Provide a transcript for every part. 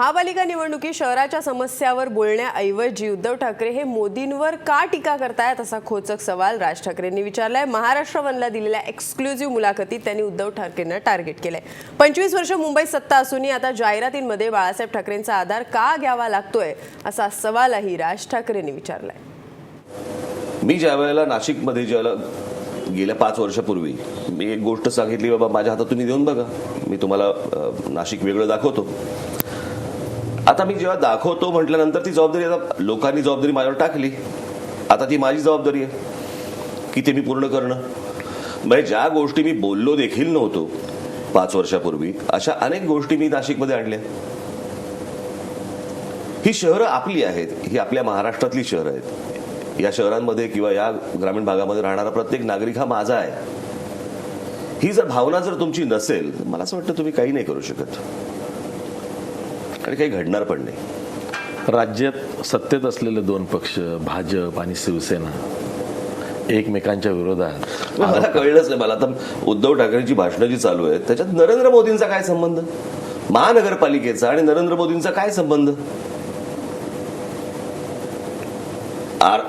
महापालिका निवडणुकीत शहराच्या समस्यावर बोलण्याऐवजी उद्धव ठाकरे हे मोदींवर का टीका करतायत असा खोचक सवाल राज ठाकरेंनी विचारलाय. महाराष्ट्र वनला दिलेल्या एक्सक्लुझिव्ह मुलाखतीत त्यांनी उद्धव ठाकरेंना टार्गेट केलंय. पंचवीस वर्ष मुंबईत सत्ता असूनही आता जाहिरातींमध्ये बाळासाहेब ठाकरेंचा आधार का घ्यावा लागतोय असा सवालही राज ठाकरेंनी विचारलाय. मी ज्या वेळेला नाशिकमध्ये ज्याला गेल्या पाच वर्षापूर्वी मी एक गोष्ट सांगितली बाबा माझ्या हातात तुम्ही देऊन बघा. मी तुम्हाला नाशिक वेगळं दाखवतो. आता मी जेव्हा दाखवतो म्हटल्यानंतर ती जबाबदारी आता लोकांनी जबाबदारी माझ्यावर टाकली. आता ती माझी जबाबदारी आहे की ते मी पूर्ण करणं. म्हणजे ज्या गोष्टी मी बोललो देखील नव्हतो पाच वर्षापूर्वी अशा अनेक गोष्टी मी नाशिकमध्ये आणल्या. ही शहरं आपली आहेत ही आपल्या महाराष्ट्रातली शहरं आहेत. या शहरांमध्ये किंवा या ग्रामीण भागामध्ये राहणारा प्रत्येक नागरिक हा माझा आहे. ही जर भावना जर तुमची नसेल मला असं वाटतं तुम्ही काही नाही करू शकत. आणि काही घडणार पण नाही. राज्यात सत्तेत असलेले दोन पक्ष भाजप आणि शिवसेना एकमेकांच्या विरोधात मला कळलंच नाही. मला आता उद्धव ठाकरेंची भाषणं जी चालू आहेत त्याच्यात नरेंद्र मोदींचा काय संबंध? महानगरपालिकेचा आणि नरेंद्र मोदींचा काय संबंध?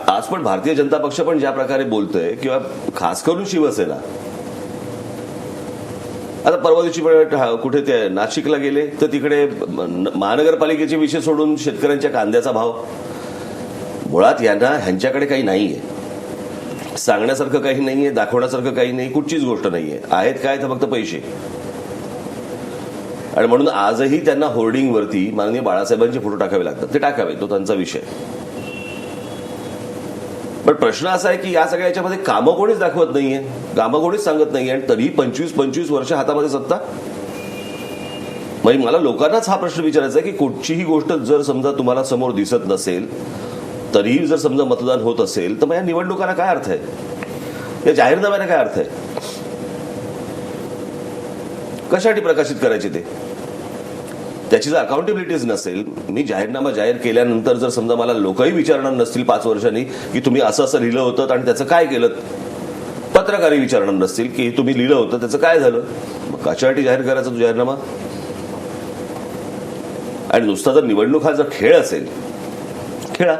आज पण भारतीय जनता पक्ष पण ज्या प्रकारे बोलतोय किंवा खास करून शिवसेना आता परवा दिवशी कुठे ते नाशिकला गेले तर तिकडे महानगरपालिकेचे विषय सोडून शेतकऱ्यांच्या कांद्याचा भाव. मुळात यांना ह्यांच्याकडे काही नाही आहे सांगण्यासारखं काही नाही आहे दाखवण्यासारखं काही नाही कुठचीच गोष्ट नाही आहे आहेत काय तर फक्त पैसे. आणि म्हणून आजही त्यांना होर्डिंगवरती माननीय बाळासाहेबांचे फोटो टाकावे लागतात. ते टाकावे तो त्यांचा विषय. पण प्रश्न असा आहे की या सगळ्या याच्यामध्ये कामं कोणीच दाखवत नाहीये कामं कोणीच सांगत नाहीये आणि तरीही पंचवीस पंचवीस वर्ष हातामध्ये सत्ता? म्हणजे मला लोकांनाच हा प्रश्न विचारायचा आहे की कुठचीही गोष्ट जर समजा तुम्हाला समोर दिसत नसेल तरीही जर समजा मतदान होत असेल तर मग या निवडणुकांना काय अर्थ आहे? या जाहीरनाम्याला काय अर्थ आहे? कशासाठी प्रकाशित करायचे ते? त्याची जर अकाउंटेबिलिटीज नसेल मी जाहीरनामा जाहीर केल्यानंतर जर समजा मला लोकही विचारणार नसतील पाच वर्षांनी की तुम्ही असं असं लिहिलं होतं आणि त्याचं काय केलं? पत्रकारही विचारणार नसतील की तुम्ही लिहिलं होतं त्याचं काय झालं? मग कशासाठी जाहीर करायचा तो जाहीरनामा? आणि नुसता जर निवडणूक हा जर खेळ असेल खेळा.